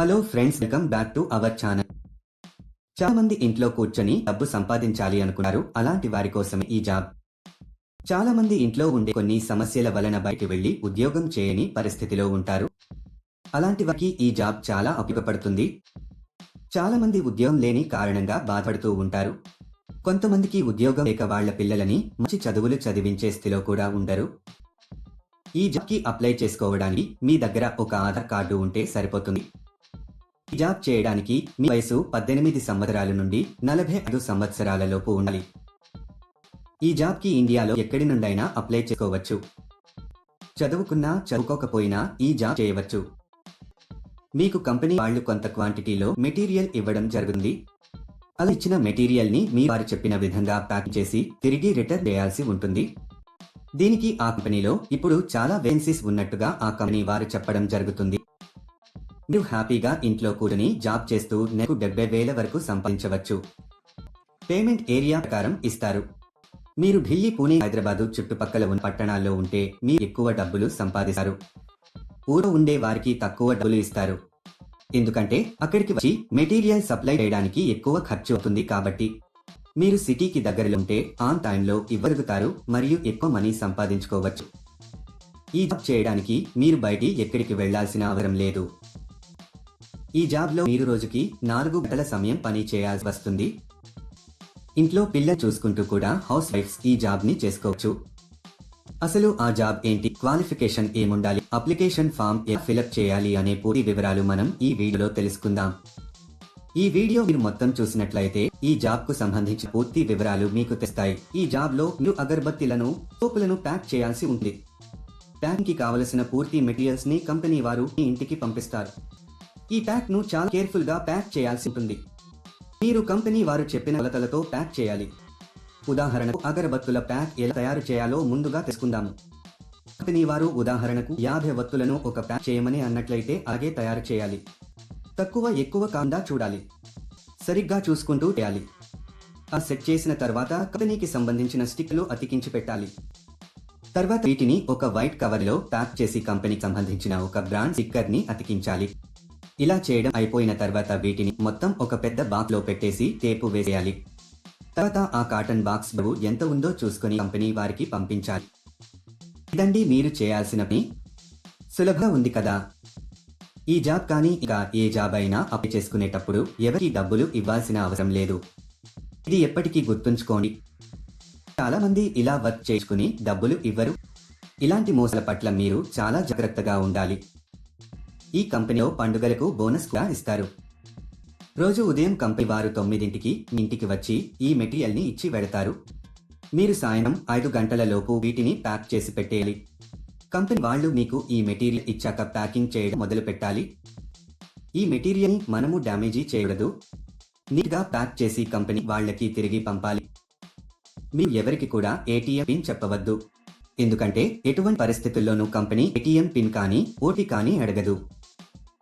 Hello friends welcome back to our channel. చాలా మంది ఇంట్లో కూర్చొని డబ్బు సంపాదించాలి అనుకున్నారు. అలాంటి వారి కోసమే ఈ జాబ్. చాలా మంది ఇంట్లో ఉండే కొన్ని సమస్యల వలన బయటికి వెళ్ళి ఉద్యోగం చేయని పరిస్థితిలో ఉంటారు. అలాంటి వారికి ఈ జాబ్ చాలా ఉపయోగపడుతుంది. చాలా మంది ఉద్యోగం లేని కారణంగా బాధపడుతూ ఉంటారు. కొంతమందికి ఉద్యోగం లేక వాళ్ళ పిల్లలని మంచి చదువులు చదివించే స్థితిలో కూడా ఉండరు. ఈ జాబ్కి అప్లై చేసుకోవడానికి మీ దగ్గర ఒక ఆధార్ కార్డు ఉంటే సరిపోతుంది. జాబ్ చేయడానికి మీ వయసు పద్దెనిమిది సంవత్సరాల నుండి నలభై ఐదు సంవత్సరాలలోపు ఉండాలి. ఈ జాబ్కి ఇండియాలో ఎక్కడి నుండైనా అప్లై చేసుకోవచ్చు. చదువుకున్నా చదువుకోకపోయినా ఈ జాబ్ చేయవచ్చు. మీకు కంపెనీ వాళ్ళు కొంత క్వాంటిటీలో మెటీరియల్ ఇవ్వడం జరుగుతుంది. అలా ఇచ్చిన మెటీరియల్ని మీ వారు చెప్పిన విధంగా ప్యాక్ చేసి తిరిగి రిటర్న్ చేయాల్సి ఉంటుంది. దీనికి ఆ కంపెనీలో ఇప్పుడు చాలా వేకెన్సీస్ ఉన్నట్టుగా ఆ కంపెనీ వారు చెప్పడం జరుగుతుంది. మీరు హ్యాపీగా ఇంట్లో కూడని జాబ్ చేస్తూ నెలకు డెబ్బై వేల వరకు సంపాదించవచ్చు. పేమెంట్ ఏరియా ప్రకారం ఇస్తారు. మీరు ఢిల్లీ పూణే హైదరాబాదు చుట్టుపక్కల ఉన్న పట్టణాల్లో ఉంటే మీరు ఎక్కువ డబ్బులు సంపాదిస్తారు. ఊరు ఉండే వారికి తక్కువ డబ్బులు ఇస్తారు. ఎందుకంటే అక్కడికి వచ్చి మెటీరియల్ సప్లై చేయడానికి ఎక్కువ ఖర్చు అవుతుంది కాబట్టి. మీరు సిటీకి దగ్గరలో ఉంటే ఆన్ టైంలో ఇవ్వగలుగుతారు మరియు ఎక్కువ మనీ సంపాదించుకోవచ్చు. ఈ జాబ్ చేయడానికి మీరు బయటి ఎక్కడికి వెళ్ళాల్సిన అవసరం లేదు. ఈ జాబ్లో మీరు రోజుకి నాలుగు గంటల సమయం పని చేయాల్సి వస్తుంది. ఇంట్లో పిల్ల చూసుకుంటూ కూడా హౌస్ వైఫ్స్ ఈ జాబ్ని చేసుకోవచ్చు. అసలు ఆ జాబ్ ఏంటి? క్వాలిఫికేషన్ ఏముండాలి? అప్లికేషన్ ఫామ్ ఎలా ఫిలప్ చేయాలి అనే పూర్తి వివరాలు మనం ఈ వీడియోలో తెలుసుకుందాం. ఈ వీడియో మీరు మొత్తం చూసినట్లయితే ఈ జాబ్కు సంబంధించిన పూర్తి వివరాలు మీకు తెస్తాయి ఈ జాబ్లో మీరు అగర్బత్తిలను సోపులను ప్యాక్ చేయాల్సి ఉంది ప్యాక్కి కావలసిన పూర్తి మెటీరియల్స్ని కంపెనీ వారు మీ ఇంటికి పంపిస్తారు. ఈ ప్యాక్ను చాలా కేర్ఫుల్గా ప్యాక్ చేయాల్సి ఉంటుంది. మీరు కంపెనీ వారు చెప్పిన కొలతలతో ప్యాక్ చేయాలి. ఉదాహరణకు అగరబత్తుల ప్యాక్ ఎలా తయారు చేయాలో ముందుగా తెలుసుకుందాము. కంపెనీ వారు ఉదాహరణకు యాభై వత్తులను ఒక ప్యాక్ చేయమని అన్నట్లయితే అలాగే తయారు చేయాలి. తక్కువ ఎక్కువ కాందా చూడాలి. సరిగ్గా చూసుకుంటూ చేయాలి. ఆ సెట్ చేసిన తర్వాత కంపెనీకి సంబంధించిన స్టిక్లు అతికించి పెట్టాలి. తర్వాత వీటిని ఒక వైట్ కవర్లో ప్యాక్ చేసి కంపెనీకి సంబంధించిన ఒక బ్రాండ్ స్టిక్కర్ని అతికించాలి. ఇలా చేయడం అయిపోయిన తర్వాత వీటిని మొత్తం ఒక పెద్ద బాక్స్లో పెట్టేసి టేపు వేసేయాలి. తర్వాత ఆ కాటన్ బాక్స్ బరువు ఎంత ఉందో చూసుకుని కంపెనీ వారికి పంపించాలి. ఇదండి మీరు చేయాల్సిన పని. సులభంగా ఉంది కదా. ఈ జాబ్ కానీ ఇంకా ఏ జాబ్ అయినా అప్లై చేసుకునేటప్పుడు ఎవరికి డబ్బులు ఇవ్వాల్సిన అవసరం లేదు. ఇది ఎప్పటికీ గుర్తుంచుకోండి. చాలా మంది ఇలా వర్క్ చేసుకుని డబ్బులు ఇవ్వరు. ఇలాంటి మోసాల పట్ల మీరు చాలా జాగ్రత్తగా ఉండాలి. ఈ కంపెనీలో పండుగలకు బోనస్ కూడా ఇస్తారు. రోజు ఉదయం కంపెనీ వారు తొమ్మిదింటికి ఇంటికి వచ్చి ఈ మెటీరియల్ని ఇచ్చి వెడతారు. మీరు సాయంత్రం ఐదు గంటల లోపు వీటిని ప్యాక్ చేసి పెట్టేయాలి. కంపెనీ వాళ్ళు మీకు ఈ మెటీరియల్ ఇచ్చాక ప్యాకింగ్ చేయడం మొదలు పెట్టాలి. ఈ మెటీరియల్ని మనము డ్యామేజీ చేయకూడదు. నీట్గా ప్యాక్ చేసి కంపెనీ వాళ్ళకి తిరిగి పంపాలి. మీరు ఎవరికి కూడా ఏటీఎం పిన్ చెప్పవద్దు. ఎందుకంటే ఎటువంటి పరిస్థితుల్లోనూ కంపెనీ ఏటీఎం పిన్ కానీ ఓటీ కానీ అడగదు.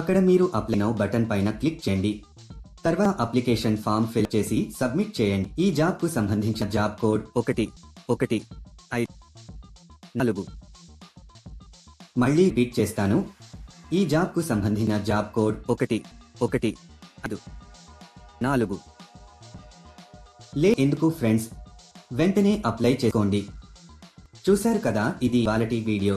అక్కడ మీరు అప్లై నౌ బటన్ పైన క్లిక్ చేయండి. తర్వాత అప్లికేషన్ ఫామ్ ఫిల్ చేసి సబ్మిట్ చేయండి. ఈ జాబ్కు సంబంధించిన జాబ్ కోడ్ ఒకటి ఒకటి ఐదు నాలుగు. మళ్ళీ రిపీట్ చేస్తాను. ఈ జాబ్కు సంబంధించిన జాబ్ కోడ్ ఒకటి ఒకటి ఐదు నాలుగు. లే ఎందుకు ఫ్రెండ్స్? వెంటనే అప్లై చేసుకోండి. చూశారు కదా ఇది ఇవాళటి వీడియో.